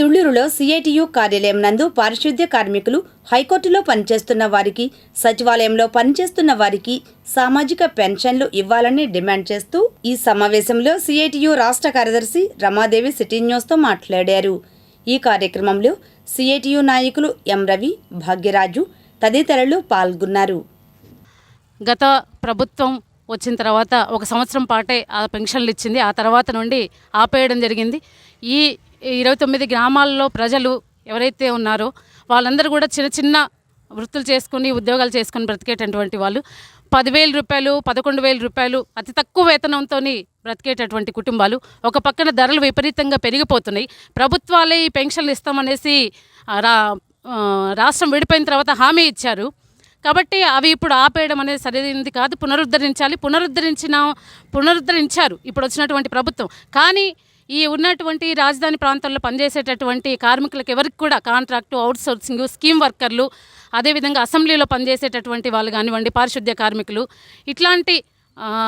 తుళ్ళూరులో CITU కార్యాలయం నందు పారిశుద్ధ్య కార్మికులు హైకోర్టులో పనిచేస్తున్న వారికి సచివాలయంలో పనిచేస్తున్న వారికి సామాజిక పెన్షన్లు ఇవ్వాలని డిమాండ్ చేస్తూ ఈ సమావేశంలో సిఐటియు రాష్ట్ర కార్యదర్శి రమాదేవి సిటీ న్యూస్తో మాట్లాడారు. ఈ కార్యక్రమంలో సిఐటియు నాయకులు ఎం రవి భాగ్యరాజు తదితరులు పాల్గొన్నారు. గత ప్రభుత్వం వచ్చిన తర్వాత ఒక సంవత్సరం పాటే ఆ పెన్షన్లు ఇచ్చింది. ఆ తర్వాత నుండి ఆపేయడం జరిగింది. ఈ ఇరవై తొమ్మిది గ్రామాల్లో ప్రజలు ఎవరైతే ఉన్నారో వాళ్ళందరూ కూడా చిన్న చిన్న వృత్తులు చేసుకుని ఉద్యోగాలు చేసుకుని బ్రతికేటటువంటి వాళ్ళు. పదివేల రూపాయలు పదకొండు వేల రూపాయలు అతి తక్కువ వేతనంతో బ్రతికేటటువంటి కుటుంబాలు. ఒక పక్కన ధరలు విపరీతంగా పెరిగిపోతున్నాయి. ప్రభుత్వాలే ఈ పెన్షన్లు ఇస్తామనేసి రా రాష్ట్రం విడిపోయిన తర్వాత హామీ ఇచ్చారు. కాబట్టి అవి ఇప్పుడు ఆపేయడం అనేది సరైనది కాదు. పునరుద్ధరించాలి. పునరుద్ధరించిన పునరుద్ధరించారు ఇప్పుడు వచ్చినటువంటి ప్రభుత్వం. కానీ ఈ ఉన్నటువంటి రాజధాని ప్రాంతాల్లో పనిచేసేటటువంటి కార్మికులకు ఎవరికి కూడా కాంట్రాక్టు అవుట్సోర్సింగ్ స్కీమ్ వర్కర్లు అదేవిధంగా అసెంబ్లీలో పనిచేసేటటువంటి వాళ్ళు కానివ్వండి పారిశుద్ధ్య కార్మికులు ఇట్లాంటి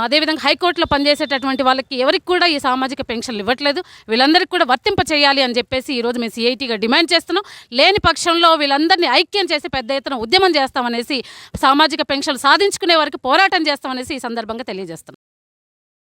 అదేవిధంగా హైకోర్టులో పనిచేసేటటువంటి వాళ్ళకి ఎవరికి కూడా ఈ సామాజిక పెన్షన్లు ఇవ్వట్లేదు. వీళ్ళందరికీ కూడా వర్తింప చేయాలి అని చెప్పేసి ఈరోజు మేము సిఐటీగా డిమాండ్ చేస్తున్నాం. లేని పక్షంలో వీళ్ళందరినీ ఐక్యం చేసి పెద్ద ఎత్తున ఉద్యమం చేస్తామనేసి సామాజిక పెన్షన్లు సాధించుకునే వరకు పోరాటం చేస్తామనేసి ఈ సందర్భంగా తెలియజేస్తున్నాం.